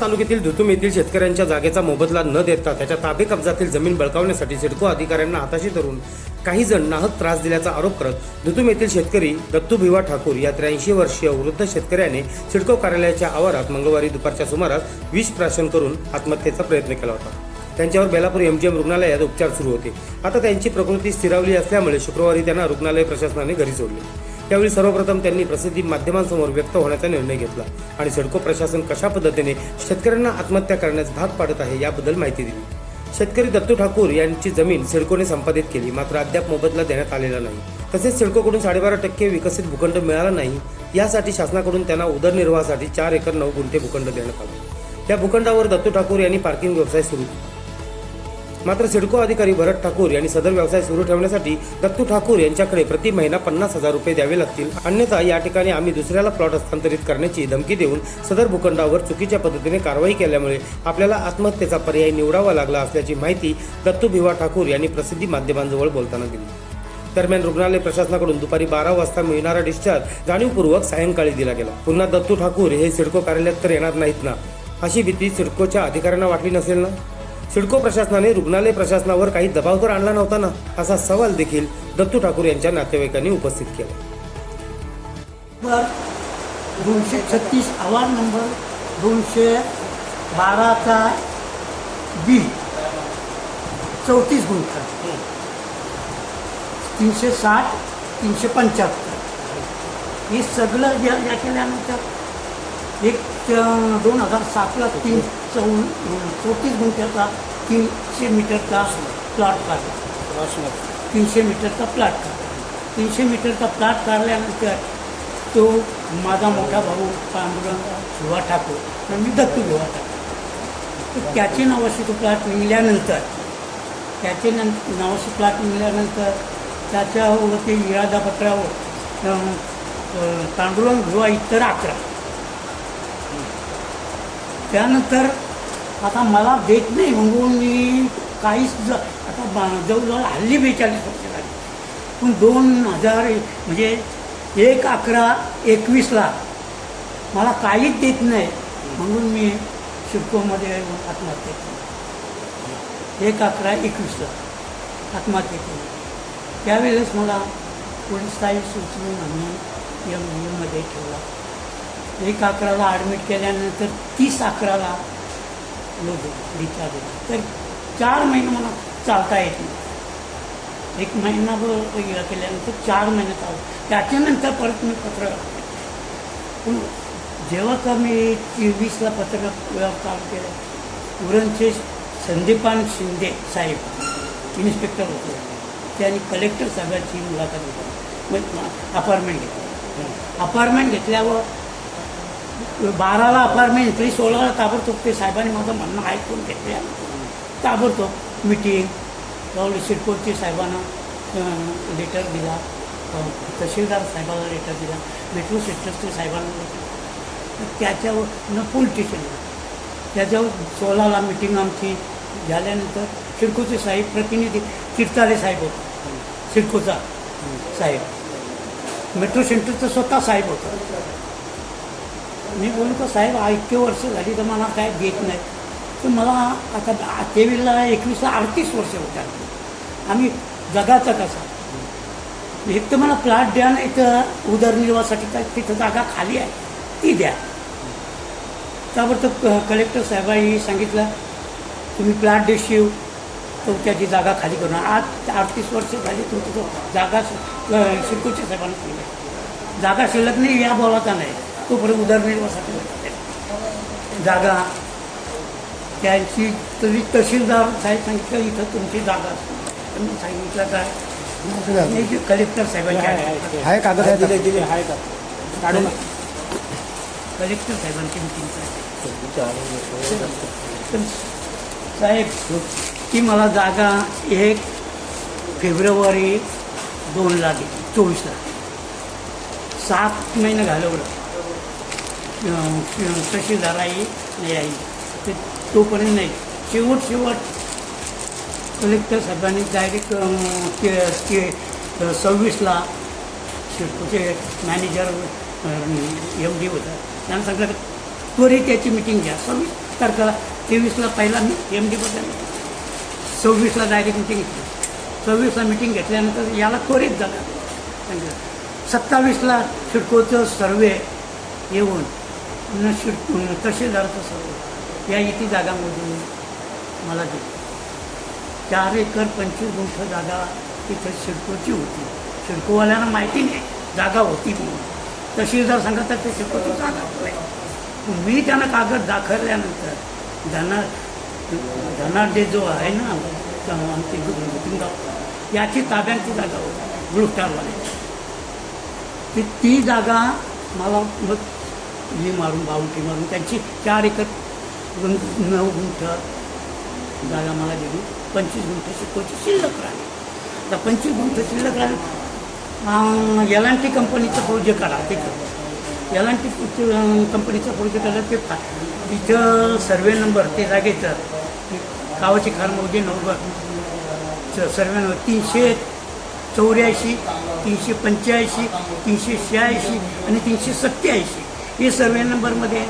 तालुक्यातील धुतुम येथील शेतकऱ्यांच्या जागेचा मोबदला न देता त्याच्या ताबे कब्जातील जमीन बळकावण्यासाठी सिडको अधिकाऱ्यांना हाताशी धरून काही जण नाहक त्रास दिल्याचा आरोप करत धुतुम येथील शेतकरी दत्तू भिवा ठाकूर या त्र्याऐंशी वर्षीय वृद्ध शेतकऱ्याने सिडको कार्यालयाच्या आवारात मंगळवारी दुपारच्या सुमारास विष प्राशन करून आत्महत्येचा प्रयत्न केला होता. त्यांच्यावर बेलापूर एमजीएम रुग्णालयात उपचार सुरू होते. आता त्यांची प्रकृती स्थिरावली असल्यामुळे शुक्रवारी त्यांना रुग्णालय प्रशासनाने घरी सोडले. त्यावेळी सर्वप्रथम त्यांनी प्रसिद्धी माध्यमांसमोर व्यक्त होण्याचा निर्णय घेतला. आणि सिडको प्रशासन कशा पद्धतीने शेतकऱ्यांना आत्महत्या करण्यास भाग पाडत आहे याबद्दल माहिती दिली. शेतकरी दत्तू ठाकूर यांची जमीन सिडकोने संपादित केली मात्र अद्याप मोबदला देण्यात आलेला नाही. तसेच सिडकोकडून साडेबारा टक्के विकसित भूखंड मिळाला नाही यासाठी शासनाकडून त्यांना उदरनिर्वाहासाठी चार एकर नऊ गुंठे भूखंड देण्यात आले. त्या भूखंडावर दत्तू ठाकूर यांनी पार्किंग व्यवसाय सुरू केला. मात्र सिडको अधिकारी भरत ठाकूर यांनी सदर व्यवसाय सुरू ठेवण्यासाठी दत्तू ठाकूर यांच्याकडे प्रति महिना पन्नास हजार रुपये द्यावे लागतील. अन्यथा या ठिकाणी आम्ही दुसऱ्याला प्लॉट हस्तांतरित करण्याची धमकी देऊन सदर भूखंडावर चुकीच्या पद्धतीने कारवाई केल्यामुळे आपल्याला आत्महत्येचा पर्याय निवडावा लागला असल्याची माहिती दत्तू भिवा ठाकूर यांनी प्रसिद्धी माध्यमांजवळ बोलताना दिली. दरम्यान रुग्णालय प्रशासनाकडून दुपारी बारा वाजता मिळणारा डिस्चार्ज जाणीवपूर्वक सायंकाळी दिला गेला. पुन्हा दत्तू ठाकूर हे सिडको कार्यालयात तर येणार नाहीत ना? अशी भीती सिडकोच्या अधिकाऱ्यांना वाटली नसेल ना? सिडको प्रशासनाने रुग्णालय प्रशासनावर काही दबाव तर आणला नव्हता ना असा सवाल देखील दत्तू ठाकूर यांच्या नातेवाईकांनी उपस्थित केला. दोनशे छत्तीस आवार नंबर दोनशे बाराचा बी. चौतीस गुंठ. तीनशे साठ तीनशे पंच्याहत्तर. हे सगळं या केल्यानंतर एक दोन हजार सातला तीन चौ चौतीस गुंठ्याचा तीनशे मीटरचा प्लॉट काढला. तीनशे मीटरचा प्लॉट काढला. तीनशे मीटरचा प्लॉट काढल्यानंतर तो माझा मोठा भाऊ पांडुरंग शिवा ठाकूर तर मी दत्तू भिवा ठाकूर. तर त्याचे नावाशी तो प्लॉट निघल्यानंतर त्याचे नं नावाशी प्लॉट निघाल्यानंतर त्याच्यावरती इरादापत्रावर अं, अं, पांडुरंग भिवा इतर अकरा. त्यानंतर आता मला देत नाही म्हणून मी काहीच ज आता बा- जवळजवळ हल्ली बेचाळीस वर्ष झाली. पण दोन हजार म्हणजे एक अकरा एकवीसला मला काहीच देत नाही म्हणून मी शिडकोमध्ये आत्महत्या केली. एक अकरा एकवीसला आत्महत्या केली. त्यावेळेस मला पोलीस साहेब सुचवून आम्ही एममध्ये ठेवला. एक अकराला ॲडमिट केल्यानंतर तीस अकराला लोक डिस्चार्ज दिला तर चार महिने मला चालता येत नाही. एक महिनाभर हे केल्यानंतर चार महिने चालू. त्याच्यानंतर परत मी पत्र पण जेव्हा का मी चोवीसला पत्र काम केलं उरणचे संदीपान शिंदे साहेब इन्स्पेक्टर होते. त्यांनी कलेक्टर साहेबांची मुलाखत घेतली. अपार्टमेंट घेतली. अपार्टमेंट घेतल्यावर बाराला अपार्टमेंट घेतली सोळाला ताबडतोब ते साहेबांनी माझं म्हणणं ऐकून घेतले ताबडतोब मिटिंग लावली सिडकोटच्या साहेबांना लेटर दिला. तहसीलदार साहेबांना लेटर दिला. मेट्रो सेक्टरच्या साहेबांना त्याच्यावर न पोलीस स्टेशन त्याच्यावर सोळाला मिटिंग आमची झाल्यानंतर सिडकोचे साहेब प्रतिनिधी चिरताले साहेब होते. सिडकोचा साहेब. मेट्रो सेंटरचं स्वतः साहेब होता. मी बोलू का साहेब इतके वर्ष झाली तर मला काय देत नाही. तर मला आता तेवीसला एकवीसला अडतीस वर्ष होतात. आम्ही जगाचा कसा? एक तर मला प्लॉट द्या नाही तर उदरनिर्वाहासाठी काय तिथं जागा खाली आहे ती द्या. त्याबरोबर क- कलेक्टर साहेबांनी सांगितलं तुम्ही प्लॉट देशील तर जागा खाली करून आज अडतीस वर्ष झाली तुमची जागा शिरकोच्या साहेबांना सांगितलं जागा शिल्लक नाही या बोलाचा नाही. तोपर्यंत उदरनिर्वाहासाठी होते. जागा. त्यांची तरी तहसीलदार साहेब सांगितलं इथं तुमची जागा मी सांगितलं काय कलेक्टर साहेबांची आहे कागद आहे दिले दिले आहे का? काढून कलेक्टर साहेबांची मिटिंग तर साहेब ती मला जागा एक फेब्रुवारी दोनला दिली चोवीसला सात महिने घालवलं. अं, तहसीलदाराही नाही आई. ते तोपर्यंत नाही. शेवट शेवट. कलेक्टर साहेबांनी डायरेक्ट के सव्वीसला शिडकोचे मॅनेजर एम डी होता. त्यांना सांगितलं की त्वरित त्याची मिटिंग घ्या. सव्वीस तारखेला तेवीसला पहिला मी एम डी बदल सव्वीसला डायरेक्ट मिटिंग घेतली. सव्वीसला मिटिंग घेतल्यानंतर याला त्वरित झाला सांगितलं. सत्तावीसला सिडकोचं सर्वे येऊन न शिड सर्व. या इथे जागामधून मला दिली चार एकर पंचवीस गुंठ जागा तिथं शिडकोची होती. शिडकोवाल्यांना माहिती नाही जागा होती म्हणून तहसीलदार सांगतात ते सिडकोची जागा नाही मी त्यांना कागद दाखवल्यानंतर धना धनाडे जो आहे ना तो आमचे याची ताब्यांची जागा होती ब्लू स्टारवाल्याची ती ती जागा मला मग मी मारून बावटी मारून त्यांची चार एकर नऊ गुंठ जागा मला दिली. पंचवीस गुंठ शिकवायची शिल्लक राहिली. आता पंचवीस गुंठ शिल्लक राहिली. एल एन टी कंपनीचं प्रोजेक्ट आला तिथं. एल एन टी कंपनीचा प्रोजेक्ट आला ते तिथं सर्वे नंबर ते जागेचं. गावाची खार मौजे नव्वद. सर्वे नंबर तीनशे चौऱ्याऐंशी तीनशे पंच्याऐंशी तीनशे शहाऐंशी आणि तीनशे सत्त्याऐंशी. ही सर्वे नंबरमध्ये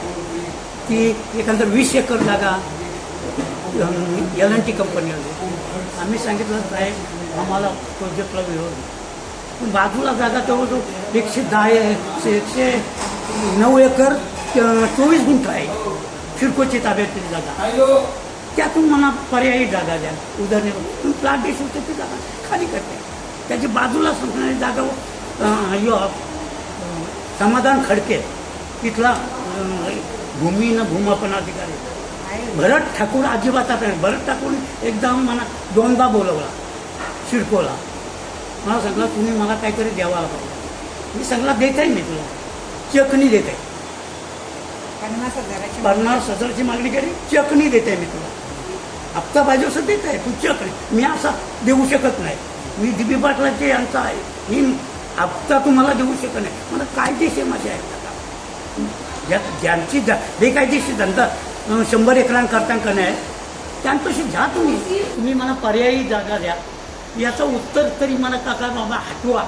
ती एकंदर वीस एकर जागा एल एन टी कंपनीमध्ये आम्ही सांगितलं साहेब आम्हाला प्रोजेक्टला विरोध पण बाजूला जागा जवळजवळ एकशे दहा एकशे एकशे नऊ एकर चोवीस गुंठ आहे. शिडकोची ताब्यातील जागा. त्यातून मला पर्यायी जागा द्या. उदरनिर्वाह प्लाट देश होते ती जागा खाली करते. त्याची बाजूला संपणारी जागा यो समाधान खडके. तिथला अं, भूमी न भूमापन अधिकारी. भरत ठाकूर अजिबात आता नाही भरत ठाकूर एकदा मला दोनदा बोलवला शिडकोला मला सांगला तुम्ही मला काहीतरी द्यावा पाहिजे मी सांगला देत आहे मी तुला. चकनी देत आहे. पन्नास हजाराची पन्नास हजाराची मागणी केली चकनी देते मी तुला. हप्ता पाहिजे असं देत आहे तू चकनी मी असा देऊ शकत नाही. मी दिबी पाटलाचे यांचा आहे. मी हप्ता तुम्हाला देऊ शकत नाही. मला कायदेशीर माझे आहेत ज्या ज्यांची जा बेकायदेशीर धंदा शंभर एकरांकरता करणे नाही त्यांच्याशी घ्या तुम्ही. तुम्ही मला पर्यायी जागा द्या. याचं उत्तर तरी मला काका बाबा हटवा.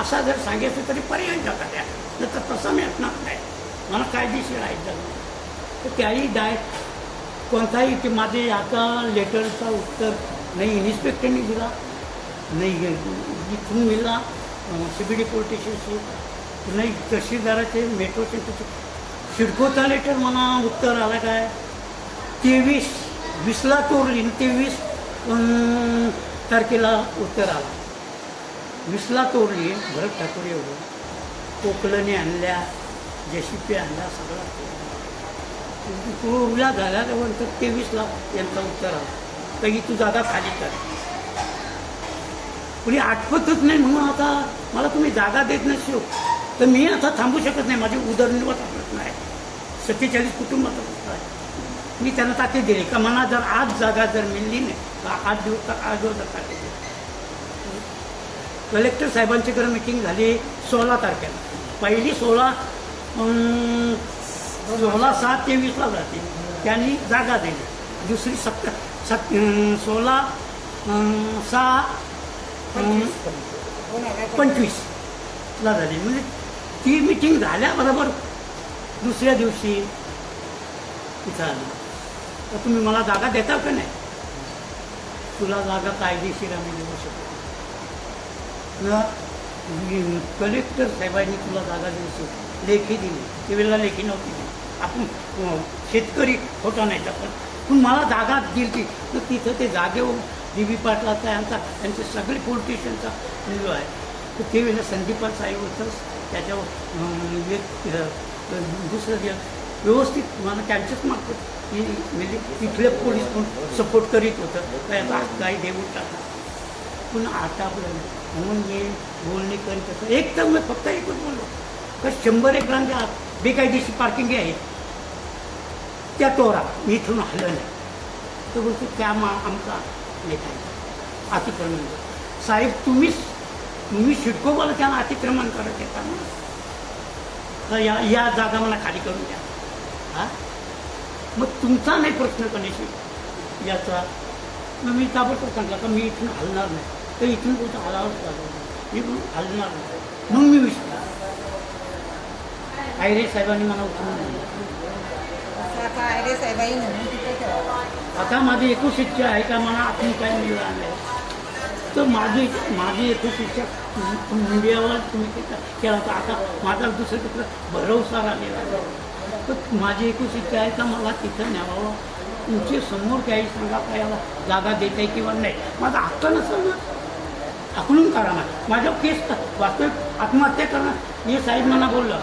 असा जर सांगायचं तरी पर्यायी जागा द्या. नाही तर तसं मिळणार नाही. मला कायदेशीर आहे जागा. तर त्याही डाय कोणताही ते माझे आता लेटरचा उत्तर नाही इन्स्पेक्टरनी दिला. नाही इथून मिळला. सी बी डी पोलीस स्टेशनशी नाही तहसीलदाराचे मेट्रो सेंटरचे सिडकोचा लेटर मला उत्तर आला काय? तेवीस वीसला तोरली तेवीस तारखेला उत्तर आला. वीसला तोरली भरत ठाकूर एवढं. कोकलने आणल्या जेसीपी आणल्या सगळा. तोरला तर तेवीसला यांचा उत्तर आला. तर ही तू जागा खाली कर. कुणी आठवतच नाही म्हणून आता मला तुम्ही जागा देत नसो. तर मी आता थांबू शकत नाही. माझी उदरनिर्वाह आहे सत्तेचाळीस कुटुंबाचा प्रश्न आहे. मी त्यांना ताकीद दिली. का मला जर आज जागा जर मिळली नाही तर आठ दिवस आजवर जर ताकीद दिली. कलेक्टर साहेबांची खरं मिटिंग झाली सोळा तारखेला. पहिली सोळा सोळा सात तेवीसला जाते. त्यांनी जागा दिली. दुसरी सत्त सत् सोळा सहा पंचवीसला झाली. म्हणजे ती मिटिंग झाल्याबरोबर दुसऱ्या दिवशी इथं आली. तर तुम्ही मला जागा देता का नाही? तुला जागा कायदेशीर आम्ही देऊ शकतो. न कलेक्टर साहेबांनी तुला जागा देऊ शकतो. लेखी दिली. त्यावेळेला लेखी नव्हती दिली. आपण शेतकरी होता नाही पण पण मला जागा दिली तर तिथं ते जागेवर डी बी पाटलाचा यांचा त्यांचे सगळे पोलिटिशियनचा मुलगा आहे. तर ते वेळेला संदीपा साहेब होतंच त्याच्यावर म्हणजे, दुसरं जे व्यवस्थित मला त्यांच्याच मार्फत की म्हणजे तिथले पोलीस पण सपोर्ट करीत होतं. काय याचा काही देऊन टाका पण आता आपलं म्हणून हे बोलणे करीत होतो. एक तर मी फक्त एकच बोललो. का शंभर एकरांच्या आत बेकायदेशीर पार्किंग आहे. त्या तोरा मी इथून हलं नाही. तर बोलतो त्या मा आमचा नेता आहे. अतिक्रमण. साहेब तुम्हीच तुम्ही शिडकोबाला त्यांना अतिक्रमण करत येता ना? तर या या जागा मला खाली करून द्या. हा? मग तुमचा नाही प्रश्न कनेशी याचा. मग मी ताबडतोब सांगला का मी इथून हलणार नाही. तर इथून कुठं हलावंच लागलं. मी पण हलणार नाही. मग मी विचारला आयरे साहेबांनी मला उचलून आणलं. आता म्हणून माझी एकूच इच्छा आहे का मला आत्मी काय मिळालं नाही. तर माझी माझी येथे इच्छा मीडियावर तुम्ही केला होता आता माझा दुसरं तिकडं भरवसा आलेला तर माझी एकूच इच्छा आहे का मला तिथं न्यावावं? तुमचे समोर काही सांगा का? याला जागा देत आहे किंवा नाही? माझा आत्ता नसेल ना. आकलून करा ना. माझ्या केस वास्तविक आत्महत्या करणं हे साहेब मला बोललं.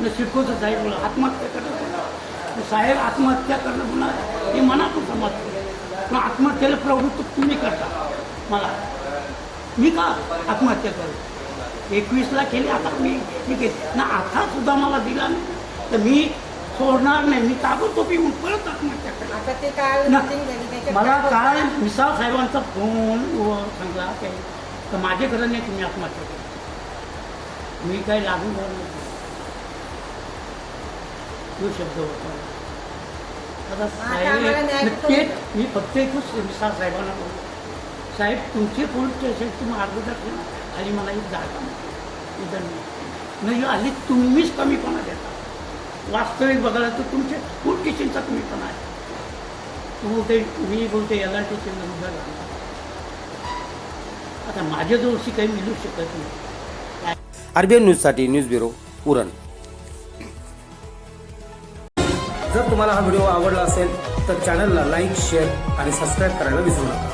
न शिडकोचं साहेब बोललं. आत्महत्या करणं साहेब आत्महत्या करणं बोलणार हे मनातून समजतं. पण आत्महत्येला प्रवृत्त तुम्ही करता. मला. मी का आत्महत्या करू? एकवीसला केली आता मी मी केली. ना आता सुद्धा मला दिला नाही. तर मी सोडणार नाही. मी ताबडतोब येऊन परत आत्महत्या करणार काल मला काय मिसाळ साहेबांचा फोन व सांगा काय तर माझ्याकडे नाही तुम्ही आत्महत्या केली मी काही लागून झालो नाही. तो शब्द होता. आता साहेब मी फक्त एकच मिसाळ साहेबांना बोलतो. साहेब तुमचे पोलीस स्टेशनचे मार्गदर्शन आणि मला एक जागा नाही. नाही आली तुम्हीच कमीपणा देता. वास्तविक बघायला तर तुमचे पोलीस स्टेशनचा कमीपणा आहे. तू बोलते मी बोलते याला टीचे विरुद्ध आता माझ्या जवळशी काही मिळू शकत नाही. आरबीएन न्यूजसाठी न्यूज ब्युरो उरण. जर तुम्हाला हा व्हिडिओ आवडला असेल तर चॅनलला लाईक शेअर आणि सबस्क्राईब करायला विसरू नका.